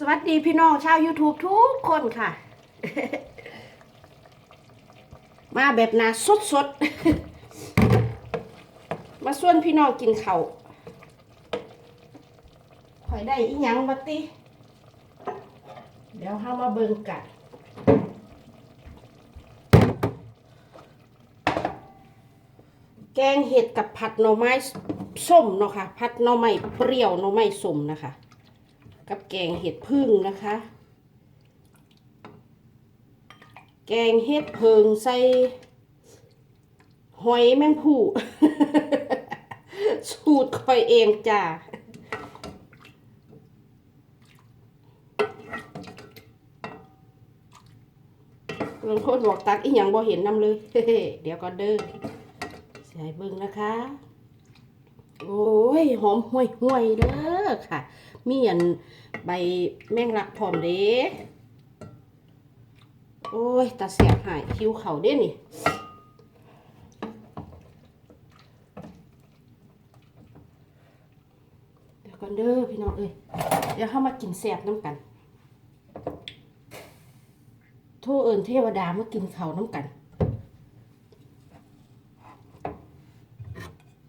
สวัสดีพี่น้องชาว YouTube ทุกคนค่ะ มาแบบนาสดสดๆมาส่วนพี่น้องกินเขาวข่อยได้อีหยังบัติเดี๋ยวห้ามาเบิ่งกันแกงเห็ดกับผัดหน่อไม้ส้มเนาะค่ะ ผัดหน่อไม้เปรี้ยวหน่อไม้ส้มนะคะ กับแกงเห็ดพึ่งนะคะ แกงเห็ดเพิงใส่หอยแมงผู้สูตรคอยเองจ้าบางคนบอกตักอีหยังบ่เห็นนำเลย เดี๋ยวก็เด้อใส่เบิ่งนะคะ โอ้ย หอมห่วยห่วยเด้อค่ะ มีอันใบแมงลักพร้อมเด้โอ้ยตาเสียบหายคิวเขาเด้นี่เดี๋ยวก่อนเด้อพี่น้องเอ้ยเดี๋ยวเข้ามากินแสบน้ำกัน โทษเอิญเทวดามากินเขาน้ำกัน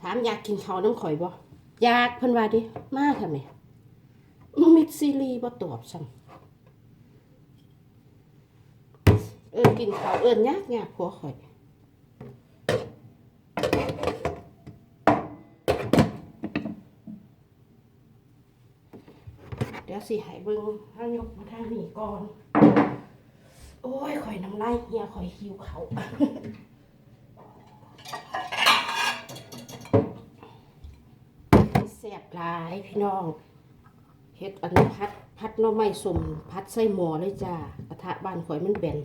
ถามอยากกินเขาน้ำข่อยบ่อยากเพิ่นว่าดิมาทำไมิดซีรีบ่ตอบซ้ำเอิญกินเขาวเอิญยากยากผัวข่อยเดี๋ยวสิให้เบิ่งเฮายกมาทางนี้ก่อน โอ้ยข่อยน้ำลายเฮียข่อยหิวเขาแซ่บหลายพี่น้อง เฮ็ดอันนี้พัดพัดน่อไม้สมพัดใส่หม้อเลยจ้ากระทะบ้านข่อยมันแบน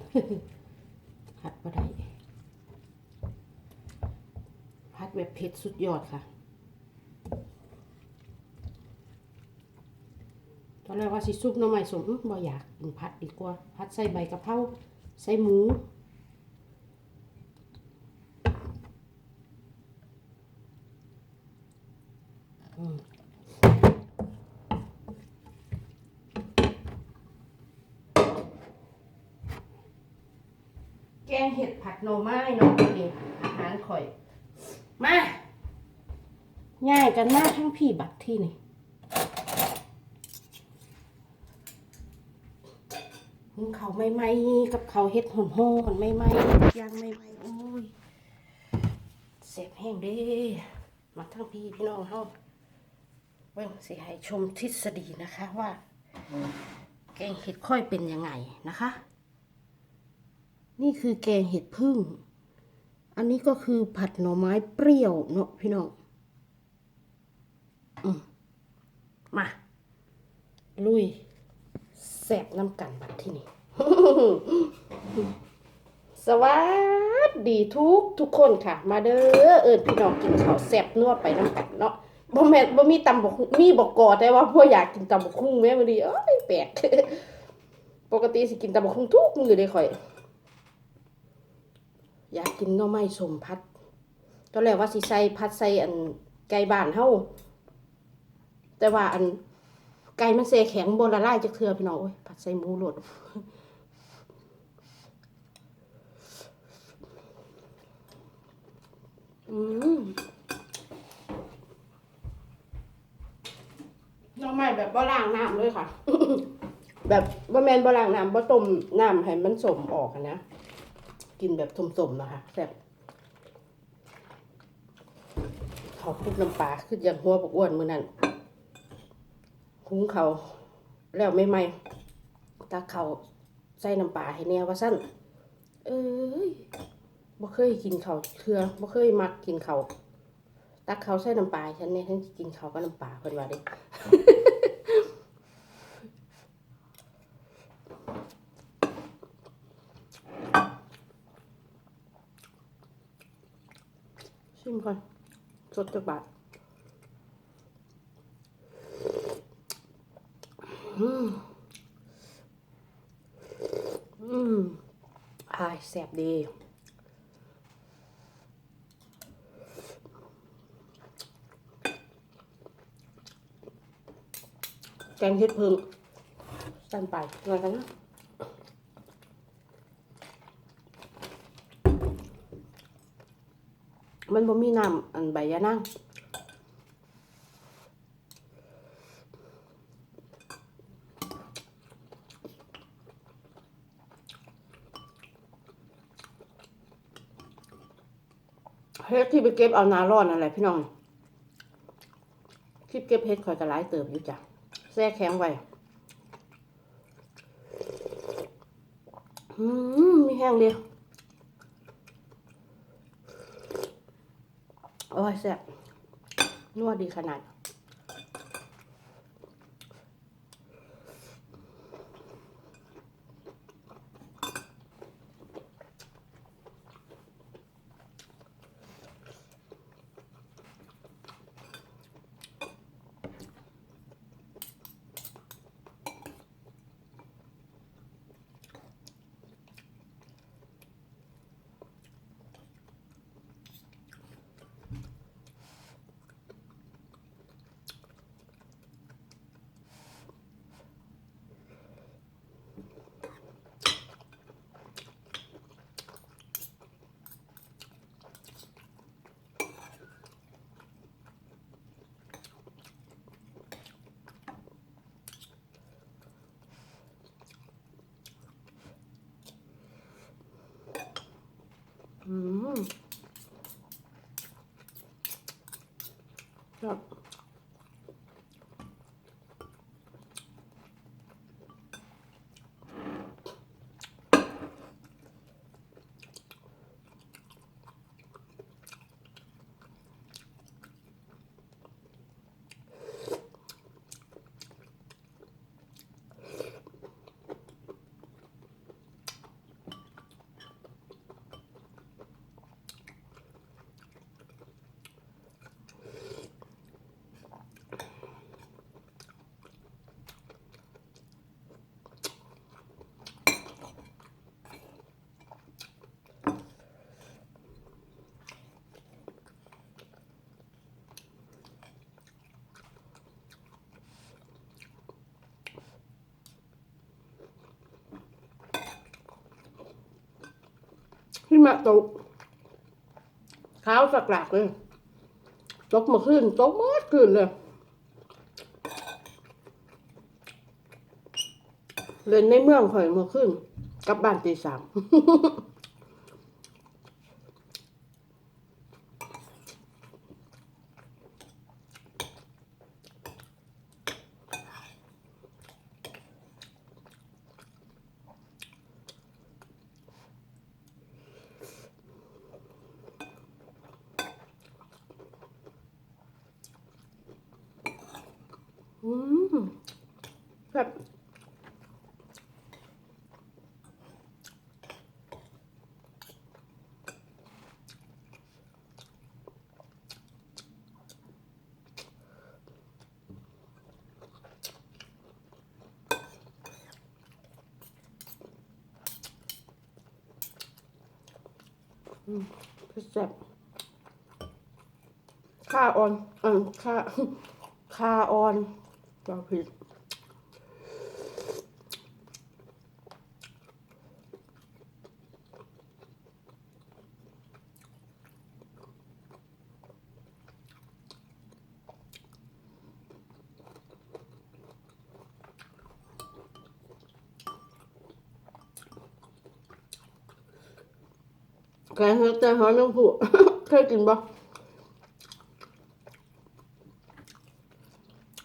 พัดบ่ได้พัดแบบเผ็ดสุดยอดค่ะ ตอนแรกว่าสิซุปน่อไม้สมอื้อบ่อยากกินพัดดีกว่า พัดใส่ใบกะเพราใส่หมู งเห็ดผัดหน่อไม้เนาะนี่อาหารข่อย มาง่ายกันมากทั้งพี่บัตรที่นี่หุงเขาไม่ไหมกับเขาเห็ดหอนหอนไม่ไหมย่างไม่ไหมโอ้ยเสียบแห้งเด้มาทั้งพี่พี่น้องเฮาเบิ่งสิให้ชมทฤษฎีนะคะว่า แกงเห็ดค่อยเป็นยังไงนะคะ นี่คือแกงเห็ดพึ่ง อันนี้ก็คือผัดหน่อไม้เปรี้ยวเนาะพี่น้องอืมมา ลุยแสบน้ำกันบัดที่นี่ สวัสดีทุกทุกคนค่ะ มาเด้อเอิญพี่น้องกินข้าวแซ่บนวดไปน้ำกันเนาะบ่แม่บ่มีตำบกมีบกกอแต่ว่าพ่ออยากกินตำบกคุ้งแม่มื้อนี้เอ้ยแปลกปกติสิกินตำบกคุ้งทุกมื้อเลยข่อย อยากกินหน่อไม้สมพัดตอนแรกว่าสิใส่พัดใส่อันไก่บ้านเฮาแต่ว่าอันไก่มันเสแข็งบนละลายจักเทือพี่น้องโอ้ยผัดใส่หมูโหลดอืมหน่อไม้แบบบ่ล้างน้ำเลยค่ะ แบบบ่แมนบ่ล้างน้ำบ่ต้มน้ำให้มันสมออกอะนะ กินแบบสมๆนะคะแซ่บเขาคุกน้ำปลาคืออย่างหัวปกอ้วนมือนั้นหุงเขาแล้วไม่ไหมตาเขาใส่น้ำปลาให้แน่ว่าสั้นเอ้ยบ่เคยกินเขาเทือบ่เคยมักกินเขาตักเขาใส่น้ำปลาฉันเนี่ยฉันกินเขาก็น้ำปลาเพิ่นว่าเด้ ชิ มก่อน สดจากบาทอืมอืมอายแสบดีแกงเห็ดเพิ่งสั้นไปหน่อยกันนะ มันบ่มีน้ำอันใบยะนั่งเฮ็ดที่ไปเก็บเอานาร้อนอะไรพี่น้องคลิปเก็บเฮ็ดคอยกระไรเติบอยู่จ้ะแซ่แข็งไว้อืมมีแห้งเดียว โอ้ยแซ่บนัวดีขนาด อืมครับ พี่มาตกขาวสักหลักเลย ตกมาขึ้น ตกมดขึ้นเลย เล่นในเมืองข่อยมาขึ้น กลับบ้านตีสาม อืมแบบอืมแซ่บข้าออนเออข้าข้าออน เราผิดแกงเฮ็ดแต่หอยแมงผู้เคยกินบ่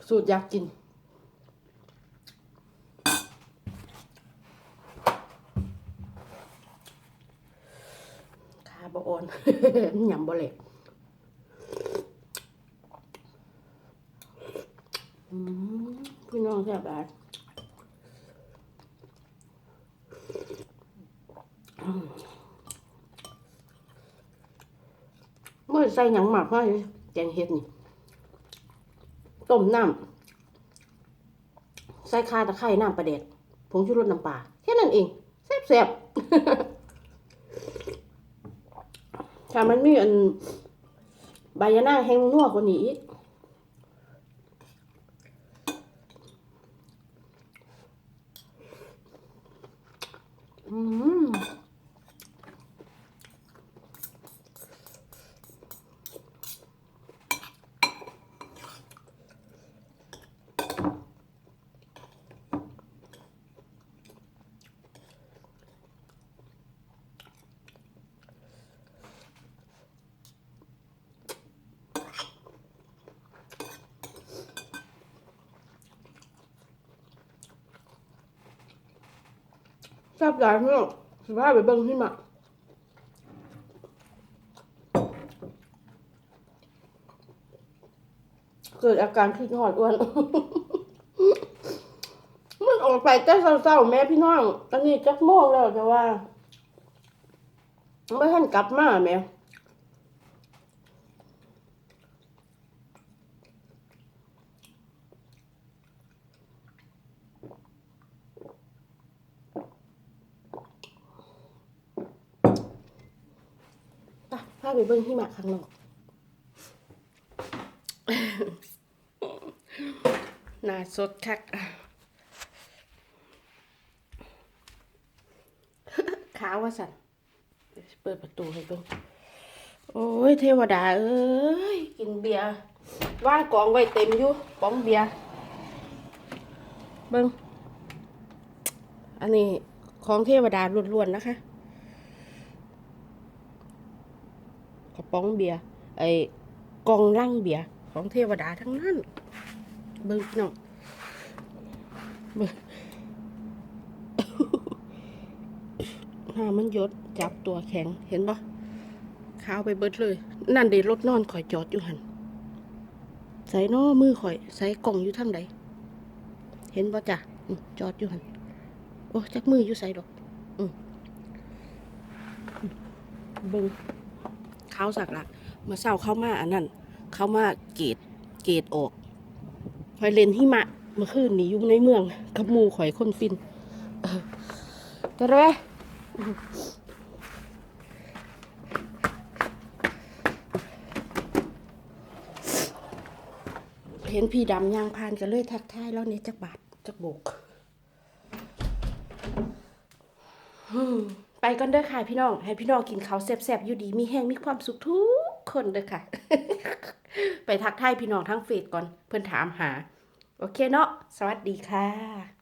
สูตรอยากกิน ขาบอ่อนหยำบ่เล็กพี่น้องแซ่บหลายเมื่อใส่หยังหมักไว้แกงเห็ดนี่ ต้มน้ำใส่ข่าตะไคร่น้ำประเด็ดผงชูรสน้ำปลาแค่นั้นเองแซ่บๆถ้ามันมีอันใบยานางแห้งนัวกว่านี้อีกอืม แซ่บหลายพี่น้อสิพาไปเบิ้งที่หมักเกิดอาการคิดหอดอ้วน มันออกไปแต่เศร้าๆแม่พี่น้อง อันนี้จักโมงแล้วจะว่าไม่ท่านกลับมาแม่ พาไปเบิ่งที่หมักข้างนอกหน่าสดคักขาวว่าสันเดี๋ยวเปิดประตูให้เบิ่งโอ้ยเทวดาเอ้ยกินเบียร์ว่างกองไว้เต็มอยู่ป้องเบียร์เบิ่งอันนี้ของเทวดาล้วนๆนะคะ กระป๋องเบียร์ไอ้กองร่างเบียร์ของเทวดาทั้งนั้น เบิ่งน้องเบิ่งหามันยดจับตัวแข็งเห็นปะขาวไปเบิดเลย นั่นเดรถนอนข่อยจอดอยู่หันใส่นอมือข่อย ใส่กล่องอยู่ทางใดเห็นปะจ้ะจอดอยู่หันโอ้จักมืออยู่ใส่ดอก อืมเบิ่ง ขาสักละเมื่อเช้าเข้ามาอันนั้น เข้ามาเกตเกตออกข่อยเล่นหิมะเมื่อคืนนี้ยู่งในเมืองกับมูข่อยคนฟินเออแต่เว้ยเห็นพี่ดำยางพานกันเลยทักทายแล้วเนี่จักบาทจักโบก ไปก่อนเด้อค่ะพี่น้อง ให้พี่น้องกินข้าวแซ่บๆอยู่ดี มีแห้งมีความสุขทุกคนเด้อค่ะ ไปทักทายพี่น้องทั้งเฟซก่อน เพื่อนถามหา โอเคเนาะ สวัสดีค่ะ